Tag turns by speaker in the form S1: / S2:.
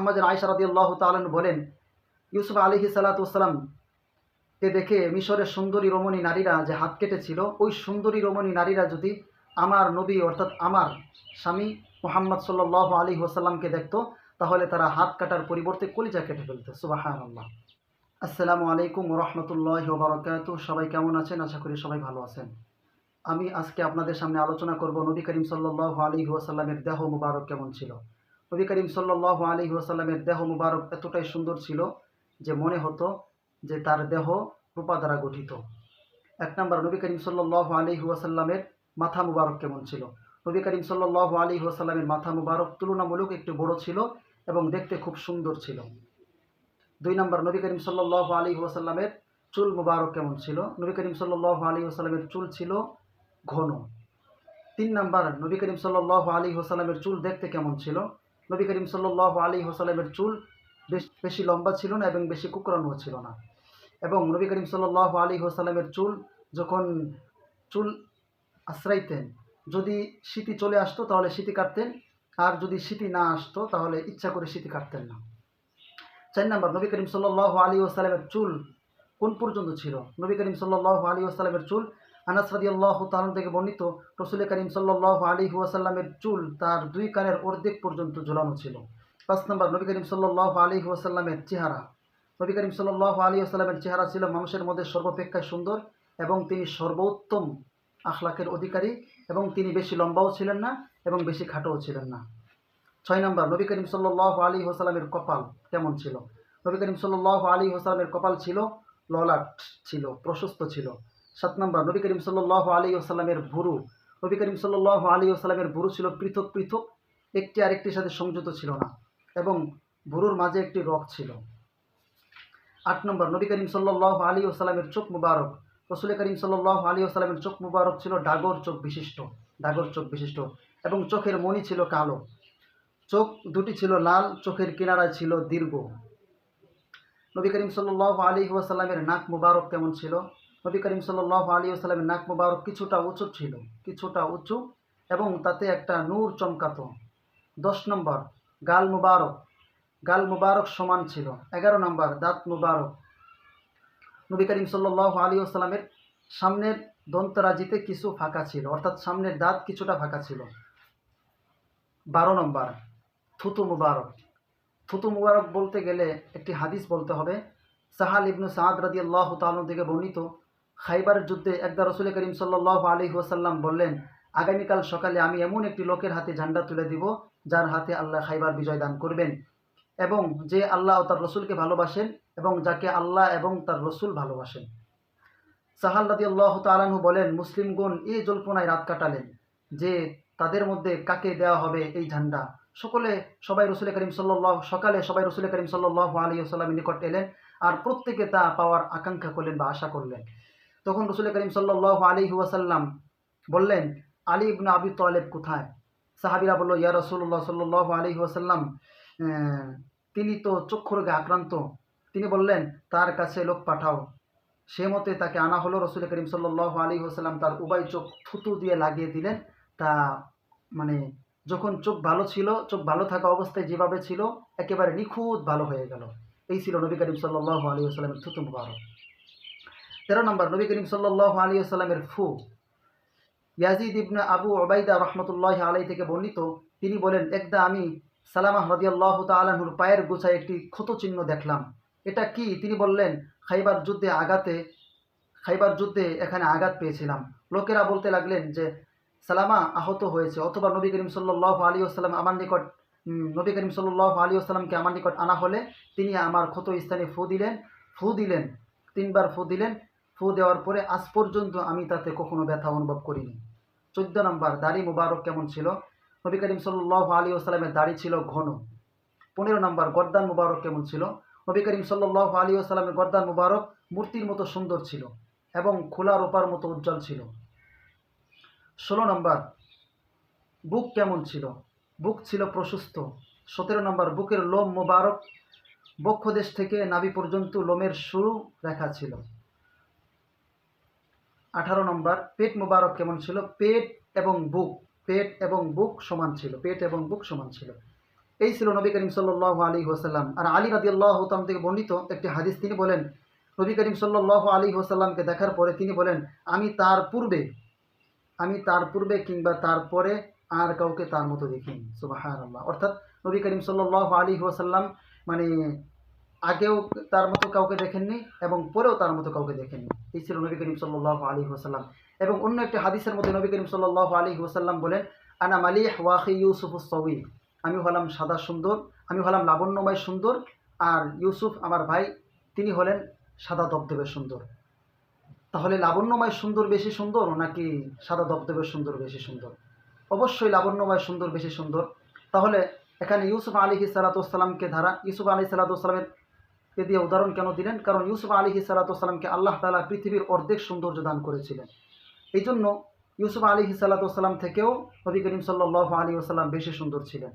S1: আমাদের আয়সা রাদি আল্লাহ তালন বলেন, ইউসুফ আলিহি সালাতাম কে দেখে মিশরের সুন্দরী রমণী নারীরা যে হাত কেটেছিল, ওই সুন্দরী রমণী নারীরা যদি আমার নবী অর্থাৎ আমার স্বামী মোহাম্মদ সাল্লাহ আলী ওসাল্লামকে দেখতো, তাহলে তারা হাত কাটার পরিবর্তে কলিজা কেটে ফেলতো। সুবাহান আল্লাহ আসসালামু আলাইকুম রহমতুল্লাহ বরকাত সবাই কেমন আছেন? আশা করি সবাই ভালো আছেন। আমি আজকে আপনাদের সামনে আলোচনা করব নবী করিম সাল্লাহ আলী ওয়াসাল্লামের দেহ মুবারক কেমন ছিল? নবী করিম সাল্লাহ আলী ওয়াসাল্লামের দেহ মুবারক এতটাই সুন্দর ছিল যে মনে হতো যে তার দেহ রূপা দ্বারা গঠিত। এক নম্বর, নবী করিম সাল্লাহ আলী ওয়াসাল্লামের মাথা মুবারক কেমন ছিল? নবী করিম সাল্লাহ আলী ওয়াসাল্লামের মাথা মুবারক তুলনামূলক একটু বড় ছিল এবং দেখতে খুব সুন্দর ছিল। দুই নম্বর, নবী করিম সাল্লাহ আলী ওয়াসাল্লামের চুল মুবারক কেমন ছিল? নবী করিম সাল্লাহ আলী ওয়াসাল্লামের চুল ছিল ঘন। তিন নাম্বার, নবী করিম সাল্লাহ আলী হোসালামের চুল দেখতে কেমন ছিল? নবী করিম সাল্লাহ আলী হোসালামের চুল বেশ লম্বা ছিল না এবং বেশি কুকরানো ছিল না। এবং নবী করিম সাল্লাহ আলী হোসালামের চুল যখন চুল আশ্রাইতেন, যদি শীতি চলে আসতো তাহলে শীতি কাটতেন, আর যদি শীতি না আসতো তাহলে ইচ্ছা করে শীতি কাটতেন না। চার নাম্বার, নবী করিম সাল্লাহ আলী ওসালামের চুল কোন পর্যন্ত ছিল? নবী করিম সাল্লাহ আলী ওসালামের চুল আনাস রাদি আল্লাহ তালন থেকে বর্ণিত রসুল করিম সাল্লাহ আলী ওয়াসাল্লামের চুল তার দুই কানের অর্ধেক পর্যন্ত ঝোলানো ছিল। পাঁচ নম্বর, নবী করিম সাল্লাহ আলী ওয়াসাল্লামের চেহারা। নবী করিম সাল্লাহ আলী আসাল্লামের চেহারা ছিল মানুষের মধ্যে সর্বাপেক্ষায় সুন্দর এবং তিনি সর্বোত্তম আখলাকের অধিকারী এবং তিনি বেশি লম্বাও ছিলেন না এবং বেশি খাটোও ছিলেন না। ছয় নম্বর, নবী করিম সাল্লাহ আলী হোসালামের কপাল কেমন ছিল? নবী করিম সাল্লাহ আলী হোসালামের কপাল ছিল ললাট ছিল, প্রশস্ত ছিল। সাত নম্বর, নবী করিম সাল্লাহ আলী আসাল্লামের ভুরু। নবী করিম সাল্লাহ আলী আসাল্লামের ভুরু ছিল পৃথক পৃথক, একটি আরেকটির সাথে সংযুক্ত ছিল না এবং ভুরুর মাঝে একটি রক ছিল। আট নম্বর, নবী করিম সাল্লাহ আলী আসাল্লামের চোখ মুবারক। রসুল করিম সাল্লাহ আলী আসাল্লামের চোখ মুবারক ছিল ডাগর চোখ বিশিষ্ট, ডাগর চোখ বিশিষ্ট এবং চোখের মণি ছিল কালো। চোখ দুটি ছিল লাল, চোখের কিনারায় ছিল দীর্ঘ। নবী করিম সাল্লাহ আলী ওয়াসাল্লামের নাক মুবারক কেমন ছিল? নবী করিম সাল্লাহ আলী আসসালামের নাক মুবারক কিছুটা উঁচু ছিল, কিছুটা উঁচু এবং তাতে একটা নূর চমকাতো। দশ নম্বর, গাল মুবারক। গাল মুবারক সমান ছিল। এগারো নম্বর, দাঁত মুবারক। নবী করিম সাল্লাহ আলী আসসালামের সামনের দন্তরাজিতে কিছু ফাঁকা ছিল, অর্থাৎ সামনের দাঁত কিছুটা ফাঁকা ছিল। বারো নম্বর, থুতু মুবারক। থুতু মুবারক বলতে গেলে একটি হাদিস বলতে হবে। সাহাল ইবনু সাদ রাদি আল্লাহ তালন থেকে বর্ণিত খাইবার যুদ্ধে একদা রসুল করিম সাল্লাহ আলী ওসাল্লাম বললেন, আগামীকাল সকালে আমি এমন একটি লোকের হাতে ঝান্ডা তুলে দিব, যার হাতে আল্লাহ খাইবার বিজয় দান করবেন। এবং যে আল্লাহ ও তার রসুলকে ভালোবাসেন এবং যাকে আল্লাহ এবং তার রসুল ভালোবাসেন। সাহাল রাদি আল্লাহ তালাহু বলেন, মুসলিমগণ এই জল্পনায় রাত কাটালেন যে তাদের মধ্যে কাকে দেওয়া হবে এই ঝান্ডা? সকলে, সবাই রসুল করিম সাল্লাহ সকালে সবাই রসুল করিম সাল্লাহ আলী আসাল্লামের নিকট এলেন আর প্রত্যেকে তা পাওয়ার আকাঙ্ক্ষা করলেন বা আশা করলেন। তখন রসুল করিম সাল্লাহ আলী ওয়াসাল্লাম বললেন, আলী ইবনা আবি তোয়ালেব কোথায়? সাহাবিরা বলল, ইয়া রসুল্লাহ সাল্লাহ আলী ওয়াসাল্লাম তিনি তো চক্ষু রোগে আক্রান্ত। তিনি বললেন, তার কাছে লোক পাঠাও। সে মতে তাকে আনা হলো, রসুল করিম সাল্লাহ আলী ওসাল্লাম তার উভয় চোখ থুতু দিয়ে লাগিয়ে দিলেন। তা মানে যখন চোখ ভালো ছিল, চোখ ভালো থাকা অবস্থায় যেভাবে ছিল, একেবারে নিখুঁত ভালো হয়ে গেল। এই ছিল নবী করিম সাল্লাহ আলী ওসাল্লামের থুতু মুবারক। তেরো নম্বর, নবী করিম সাল্লাহ আলী আসাল্লামের ফু ইয়াজিদ ইবনে আবু ওবাইদা রহমতুল্লাহ আলাই থেকে বর্ণিত, তিনি বলেন, একদা আমি সালামা হদিয়াল্লাহ তালাহুর পায়ের গোছায় একটি ক্ষত চিহ্ন দেখলাম। এটা কি? তিনি বললেন, খাইবার যুদ্ধে আঘাতে, খাইবার যুদ্ধে এখানে আঘাত পেয়েছিলাম। লোকেরা বলতে লাগলেন যে, সালামা আহত হয়েছে, অথবা নবী করিম সাল্লাহ আলী আসসালাম আমার নিকট নবী করিম সাল্লাহ আলী আসসালামকে আমার নিকট আনা হলে তিনি আমার ক্ষত স্থানে ফু দিলেন ফু দিলেন, তিনবার ফু দিলেন ফু দেওয়ার পরে আজ পর্যন্ত আমি তাতে কখনো ব্যথা অনুভব করিনি। চোদ্দ নম্বর, দাড়ি মুবারক কেমন ছিল? নবী করিম সাল্লাহ আলী আসসালামের দাড়ি ছিল ঘন। পনেরো নম্বর গদ্দান মুবারক কেমন ছিল? নবী করিম সাল্লাহ আলী আসসালামের গদ্দান মুবারক মূর্তির মতো সুন্দর ছিল এবং খোলা রোপার মতো উজ্জ্বল ছিল। ষোলো নম্বর, বুক কেমন ছিল? বুক ছিল প্রশস্ত। সতেরো নম্বর, বুকের লোম মুবারক। বক্ষদেশ থেকে নাভি পর্যন্ত লোমের শুরু রেখা ছিল। আঠারো নম্বর, পেট মুবারক কেমন ছিল? পেট এবং বুক, পেট এবং বুক সমান ছিল, পেট এবং বুক সমান ছিল। এই ছিল নবী করিম সাল্লাহ আলী হোসাল্লাম আর আলী রাদি আল্লাহ থেকে বর্ণিত একটি হাদিস, তিনি বলেন, নবী করিম সাল্লাহ আলী হোসাল্লামকে দেখার পরে তিনি বলেন, আমি তার পূর্বে, আমি তার পূর্বে কিংবা তারপরে আর কাউকে তার মতো দেখিনি। আল্লাহ অর্থাৎ নবী করিম সাল্লাহ আলী ওসাল্লাম মানে আগেও তার মতো কাউকে দেখেননি এবং পরেও তার মতো কাউকে দেখেননি। এই ছিল নবী করিম সাল্লাহ আলী ওসাল্লাম এবং অন্য একটি হাদিসের মধ্যে নবী করিম সাল্লাহ আলী ওসাল্লাম বলেন, আনা মালিহ ওয়াহি ইউসুফ সবি আমি হলাম সাদা সুন্দর, আমি হলাম লাবণ্যময় সুন্দর, আর ইউসুফ আমার ভাই, তিনি হলেন সাদা দবদবে সুন্দর। তাহলে লাবণ্যময় সুন্দর বেশি সুন্দর, নাকি সাদা দবদবে সুন্দর বেশি সুন্দর? অবশ্যই লাবণ্যময় সুন্দর বেশি সুন্দর। তাহলে এখানে ইউসুফ আলী সালাতামকে ধারা, ইউসুফ আলী সালাতামের কে দিয়ে উদাহরণ কেন দিলেন? কারণ ইউসুফ আলী সালাতামকে আল্লাহ তালা পৃথিবীর অর্ধেক সৌন্দর্য দান করেছিলেন। এই জন্য ইউসুফ আলী সালাতাম থেকেও নবী করিম সাল্লাহ আলী আসাল্লাম বেশি সুন্দর ছিলেন।